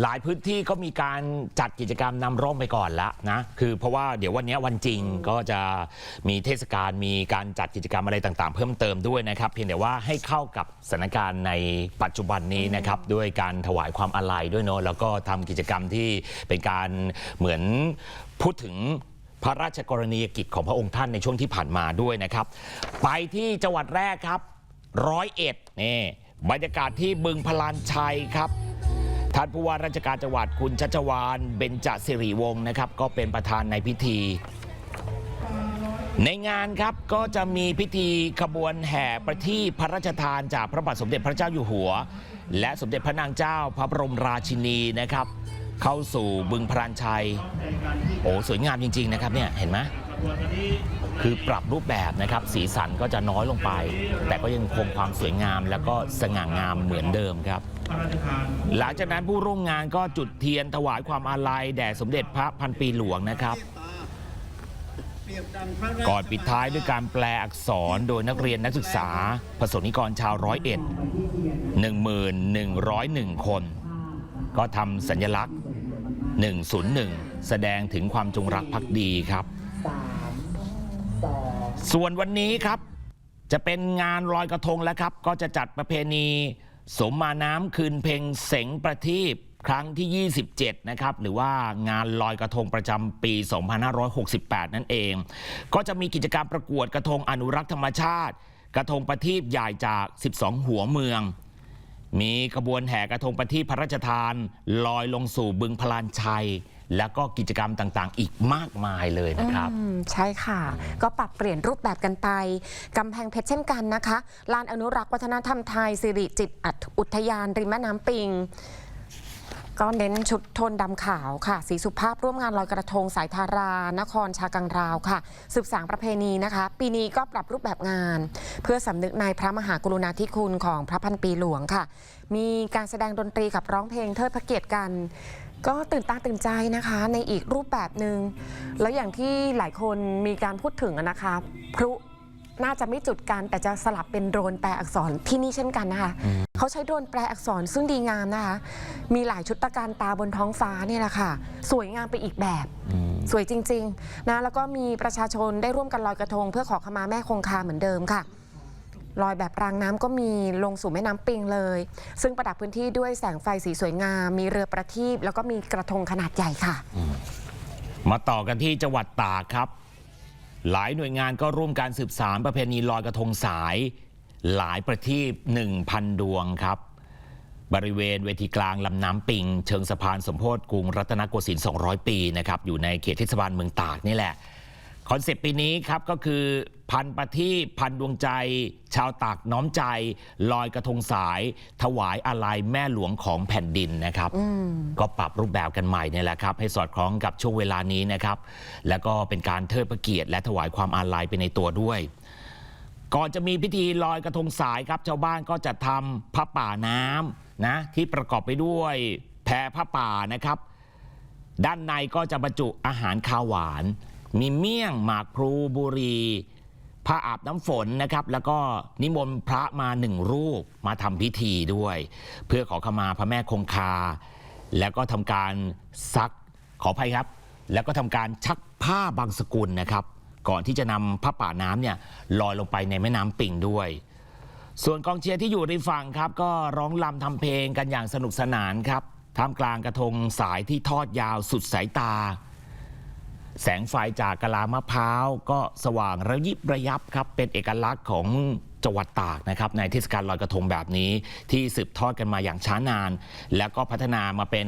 หลายพื้นที่ก็มีการจัดกิจกรรมนำร่มไปก่อนละนะ คือเพราะว่าเดี๋ยววันนี้วันจริงก็จะมีเทศกาลมีการจัดกิจกรรมอะไรต่างๆ เพิ่มเติมด้วยนะครับ เพียงแต่ว่าให้เข้ากับสถานการณ์ในปัจจุบันนี้นะครับ ด้วยการถวายความอาลัยด้วยเนาะแล้วก็ทำกิจกรรมที่เป็นการเหมือนพูดถึงพระราชกรณียกิจของพระองค์ท่านในช่วงที่ผ่านมาด้วยนะครับ ไปที่จังหวัดแรกครับร้อยเอ็ดนี่บรรยากาศที่บึงพลานชัยครับ ท่านผู้ว่าราชการจังหวัดคุณชัชวานเบญจสิริวงศ์นะครับ ก็เป็นประธานในพิธี ในงานครับก็จะมีพิธีขบวนแห่ประทีปพระราชทานจากพระบาทสมเด็จพระเจ้าอยู่หัว และสมเด็จพระนางเจ้าพระบรมราชินีนะครับ เข้าสู่บึงพรานชัย โอ้สวยงามจริง ๆ นะครับเนี่ยเห็นไหม คือปรับรูปแบบนะครับสีสันก็จะน้อยลงไป แต่ก็ยังคงความสวยงาม แล้วก็สง่างามเหมือนเดิมครับ หลังจากนั้นผู้ร่วมงานก็จุดเทียนถวายความอาลัยแด่สมเด็จพระพันปีหลวงนะครับ ก่อนปิดท้ายด้วยการแปลอักษรโดยนักเรียนนักศึกษาผสมนิกรชาวร้อยเอ็ด11,101 คน ก็ทำสัญลักษณ์ 101 แสดงถึงความจงรักภักดีครับ ส่วนวันนี้ครับ จะเป็นงานลอยกระทงแล้วครับ ก็จะจัดประเพณี สมมาน้ำคืนเพ็งเสงประทีปครั้งที่ 27 นะครับ หรือว่างานลอยกระทงประจำปี 2568 นั่นเอง ก็จะมีกิจกรรมประกวดกระทงอนุรักษ์ธรรมชาติ กระทงประทีปใหญ่จาก 12 หัวเมือง มีขบวนแห่กระทงประทีปพระราชทาน ลอยลงสู่บึงพลานชัย แล้วก็กิจกรรมต่างๆ อีกมากมายเลยนะครับ อืมใช่ค่ะ ก็ปรับเปลี่ยนรูปแบบกันไป กำแพงเพชรเช่นกันนะคะ ลานอนุรักษ์วัฒนธรรมไทย สิริจิตอัตอุทยาน ริมแม่น้ำปิง ก็เน้นชุดโทนดำขาวค่ะ สีสุภาพร่วมงานลอยกระทงสายทารานครชากังราวค่ะสืบสางประเพณีนะคะ ปีนี้ก็ปรับรูปแบบงาน เพื่อสำนึกในพระมหากรุณาธิคุณของพระพันปีหลวงค่ะ มีการแสดงดนตรีกับร้องเพลงเทิดพระเกียรติกัน ก็ตื่นตาตื่นใจนะคะในอีกรูปแบบหนึ่งแล้วอย่างที่หลายคนมีการพูดถึงนะคะพลุน่าจะไม่จุดกัน แต่จะสลับเป็นโดรนแปลอักษรที่นี่เช่นกันนะคะเขาใช้โดรนแปลอักษรซึ่งดีงามนะคะ มีหลายชุดตะการตาบนท้องฟ้าเนี่ยแหละค่ะ สวยงามไปอีกแบบ สวยจริง ๆ นะ แล้วก็มีประชาชนได้ร่วมกันลอยกระทง เพื่อขอขมาแม่คงคาเหมือนเดิมค่ะ ลอยแบบรางน้ำก็มีลงสู่แม่น้ำปิงเลย ซึ่งประดับพื้นที่ด้วยแสงไฟสีสวยงาม มีเรือประทีปแล้วก็มีกระทงขนาดใหญ่ค่ะ มาต่อกันที่จังหวัดตากครับ หลายหน่วยงานก็ร่วมการสืบสารประเพณีลอยกระทงสาย หลายประทีป1,000 ดวงครับ บริเวณเวทีกลางลำน้ำปิง เชิงสะพานสมโพธิกรุงรัตนโกสินทร์200 ปีนะครับอยู่ในเขตเทศบาลเมืองตากนี่แหละ คอนเซปต์ปีนี้ครับก็คือพันประทีปพันดวงใจ ชาวตากน้อมใจ ลอยกระทงสาย ถวายอาลัยแม่หลวงของแผ่นดินนะครับ ก็ปรับรูปแบบกันใหม่เนี่ยแหละครับ ให้สอดคล้องกับช่วงเวลานี้นะครับ แล้วก็เป็นการเทิดพระเกียรติและถวายความอาลัยไปในตัวด้วย ก่อนจะมีพิธีลอยกระทงสายครับ ชาวบ้านก็จะทำผ้าป่าน้ำนะที่ประกอบไปด้วยแพรผ้าป่านะครับ ด้านในก็จะบรรจุอาหารคาวหวาน มีเมี่ยงหมากพลูบุรีผ้าอาบน้ำฝนนะครับ แล้วก็นิมนต์พระมาหนึ่งรูปมาทำพิธีด้วย เพื่อขอขมาพระแม่คงคา แล้วก็ทำการซักขออภัยครับ แล้วก็ทำการชักผ้าบางสกุลนะครับ ก่อนที่จะนำผ้าป่าน้ำเนี่ยลอยลงไปในแม่น้ำปิงด้วย ส่วนกองเชียร์ที่อยู่ในฝั่งครับ ก็ร้องลำทำเพลงกันอย่างสนุกสนานครับท่ามกลางกระทงสายที่ทอดยาวสุดสายตา แสงไฟจากกะลามะพร้าวก็สว่างระยิบระยับครับ เป็นเอกลักษณ์ของจังหวัดตากนะครับในเทศกาลลอยกระทงแบบนี้ ที่สืบทอดกันมาอย่างช้านาน แล้วก็พัฒนามาเป็น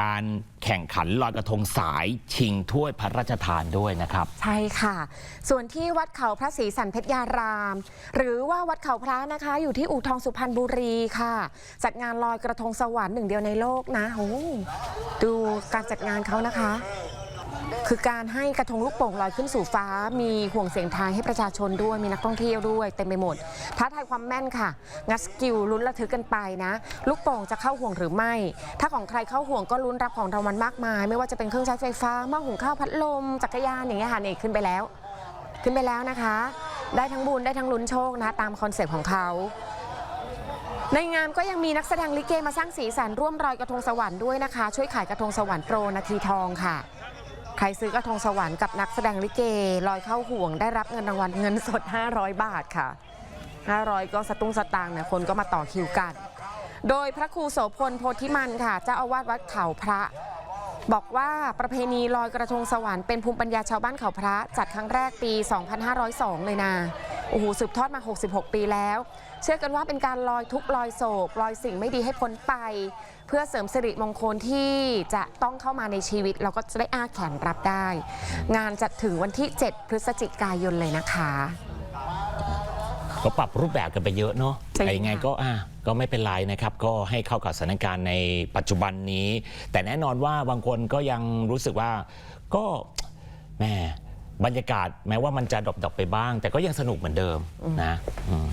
การแข่งขันลอยกระทงสายชิงถ้วยพระราชทานด้วยนะครับ ใช่ค่ะ ส่วนที่วัดเขาพระศรีสันเพชรยาราม หรือว่าวัดเขาพระนะคะ อยู่ที่อู่ทองสุพรรณบุรีค่ะ จัดงานลอยกระทงสวรรค์หนึ่งเดียวในโลกนะโอ้ดูการจัดงานเขานะคะ คือการให้กระทงลูกโป่งลอยขึ้นสู่ฟ้า มีห่วงเสียงทายให้ประชาชนด้วย มีนักท่องเที่ยวด้วยเต็มไปหมด ท้าทายความแม่นค่ะ งัดสกิลลุ้นระทึกกันไปนะ ลูกโป่งจะเข้าห่วงหรือไม่ ถ้าของใครเข้าห่วงก็ลุ้นรับของรางวัลมากมาย ไม่ว่าจะเป็นเครื่องใช้ไฟฟ้าหม้อหุงข้าวพัดลม จักรยานอย่างเงี้ยค่ะนี่ขึ้นไปแล้ว ขึ้นไปแล้วนะคะ ได้ทั้งบุญได้ทั้งลุ้นโชคนะตามคอนเซปต์ของเขาในงานก็ยังมีนักแสดงลิเกมาสร้างสีสันร่วมรอยกระทงสวรรค์ด้วยนะคะ ช่วยขายกระทงสวรรค์โปรนาทีทองค่ะ ใครซื้อกระทงสวรรค์กับนักแสดงลิเกลอยเข้าห่วงได้รับเงินรางวัลเงินสด 500 บาทค่ะ 500 ก็สตุ้งสตางค์เนี่ยคนก็มาต่อคิวกัน โดยพระครูโสพลโพธิมันค่ะเจ้าอาวาสวัดเขาพระ บอกว่าประเพณีลอยกระทงสวรรค์เป็นภูมิปัญญาชาวบ้านเขาพระ จัดครั้งแรกปี 2502 เลยนะ โอ้โหสืบทอดมา 66 ปีแล้ว เชื่อกันว่าเป็นการลอยทุกข์ลอยโศกลอยสิ่งไม่ดีให้พ้นไป เพื่อเสริมสิริมงคลที่จะต้องเข้ามาในชีวิต เราก็จะได้อ้าแขนรับได้ งานจะถึงวันที่ 7 พฤศจิกายนเลยนะคะก็ปรับรูปแบบกันไปเยอะเนาะจริงแต่ยังไงค่ะก็อะก็ไม่เป็นไรนะครับ ก็ให้เข้ากับสถานการณ์ในปัจจุบันนี้ แต่แน่นอนว่าบางคนก็ยังรู้สึกว่าก็แหม่ บรรยากาศแม้ว่ามันจะดรอปๆไปบ้าง แต่ก็ยังสนุกเหมือนเดิมนะอืม